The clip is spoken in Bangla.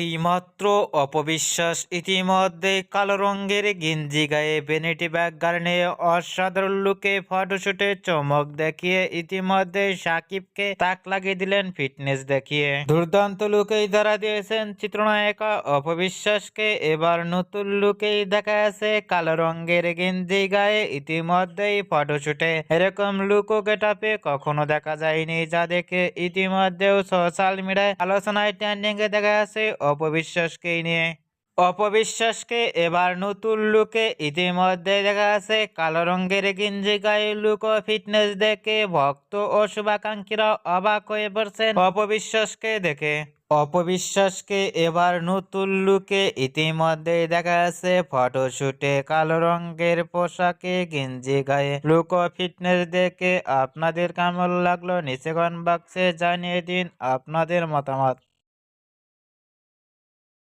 এইমাত্র অপবিশ্বাস। ইতিমধ্যে কালো রঙের গেঞ্জি গায়ে ভ্যানিটি ব্যাগ গাড়ে অসাধারণ লুকে ফটোশুটে চমক দেখিয়ে ইতিমধ্যে সাকিবকে তাক লাগিয়ে দিলেন ফিটনেস দেখিয়ে। দুর্দান্ত লুকেই ধরা দিয়েছেন চিত্রনায়িকা অপবিশ্বাসকে। এবার নতুন লুকেই দেখা আছে কালো রঙের গেঞ্জি গায়ে। ইতিমধ্যেই ফটোশুটে এরকম লুকো গেটাপে কখনো দেখা যায়নি, যা দেখে ইতিমধ্যেও সোশ্যাল মিডিয়ায় আলোচনায় ট্রেন্ডিং এ দেখা আছে অপবিশ্বাসকে নিয়ে। অপবিশ্বাসকে এবার নতুন লুকে ইতিমধ্যে দেখা আছে কালো রঙের গেঞ্জি গায়ে লুক ও ফিটনেস দেখে ভক্ত ও শুভাকাঙ্ক্ষীরা অবাক হয়ে পড়ছেন অপবিশ্বাসকে দেখে। অপবিশ্বাসকে এবার নতুন লুকে ইতিমধ্যে দেখা আছে ফটোশুটে কালো রঙের পোশাকে গেঞ্জি গায়ে লুক ফিটনেস দেখে আপনাদের কেমন লাগল নিচে বাক্সে জানিয়ে দিন আপনাদের মতামত।